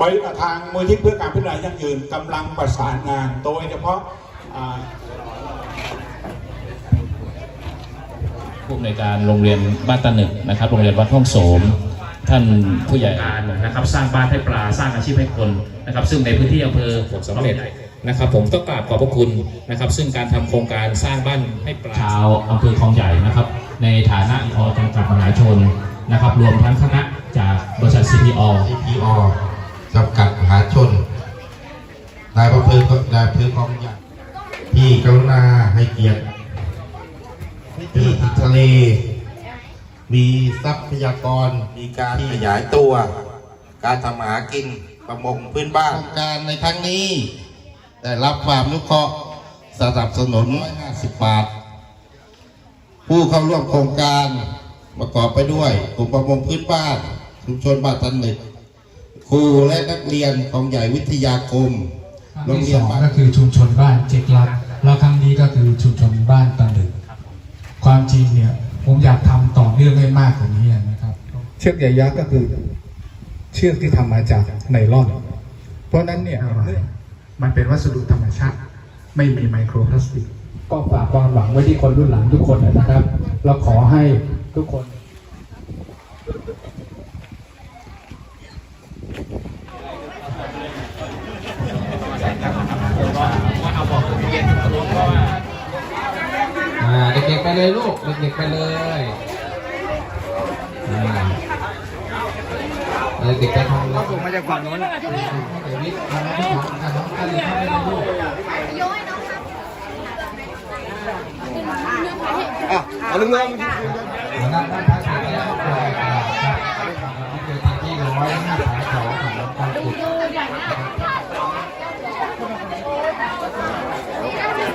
บริษัททางมูลที่เพื่อการพัฒนายั่งยืนกำลังประสานงาน โดยเฉพาะอ่าผู้อำนวยการโรงเรียนบ้านตะหนึกนะครับ โรงเรียนวัดห้องโสม ท่านผู้ใหญ่การนะครับ สร้างบ้านให้ปลาสร้างอาชีพให้คนนะครับ ซึ่งในพื้นที่อำเภอผลสำเร็จนะครับ ผมต้องกราบขอบพระคุณนะครับ ซึ่งการทำโครงการสร้างบ้านให้ปลาชาวอำเภอคลองใหญ่นะครับ ในฐานะอจำกัดมหาชนนะครับ รวมทั้งคณะจากบริษัท CPO CPO จำกัดมหาชนนายอำเภอก็นายอำเภอกองใหญ่ที่กรุณาให้เกียรติที่ทะเล มีทรัพยากร มีการขยายตัว การทำมาหากินประมงพื้นบ้านการในครั้งนี้ ได้รับความนุเคราะห์สนับสนุน150 บาท ผู้เข้าร่วมโครงการประกอบไปด้วยกลุ่มประมงพื้นบ้าน ชุมชนบ้านตันหนึก ครูและนักเรียนของใหญ่วิทยาคมครั้งโรงที่เรีสยนองบ้านก็คือชุมชนบ้านเจ็กลักแล้วครั้งนี้ก็คือชุมชนบ้านตะลึกความจริงเนี่ยผมอยากทำต่อเนื่องให้มากกว่านี้นะครับ เชือกใยยักษ์ก็คือ เชือกที่ทำมาจากไนล่อน เพราะฉะนั้นเนี่ยมันเป็นวัสดุธรรมชาติ ไม่มีไมโครพลาสติก ก็ฝากความหวังไว้ที่คนรุ่นหลังทุกคนนะครับแล้วขอให้ทุกคน เด็กๆไปเลยลูก เด็กๆไปเลยอ่าเด็กๆไปทำแล้วผมมาจากฝั่งโน้นเดี๋ยวนี้ทำที่ของอะน้องกันเลยเข้าไปเลยลูกเอาลุงลงหัวหน้าด้านพัฒนาแล้ว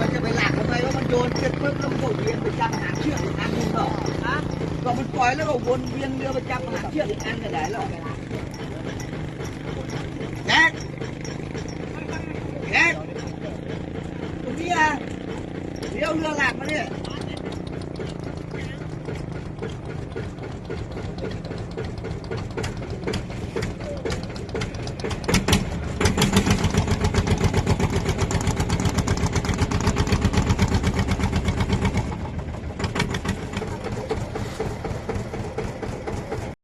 มันจะไปหลักทำไมว่ามันโยนเสร็จปุ๊บแล้วมันก็เวียนไปจับหางเชือกอีกอันหนึงหรอกฮะก็มัน ปล่อยแล้วก็วนเวียนเรือประจำหาเชือกอีกอันก็ได้แล้วแก๊กแก๊กตรงนี้อะเดี๋ยวเรือหลักมาเนี่ย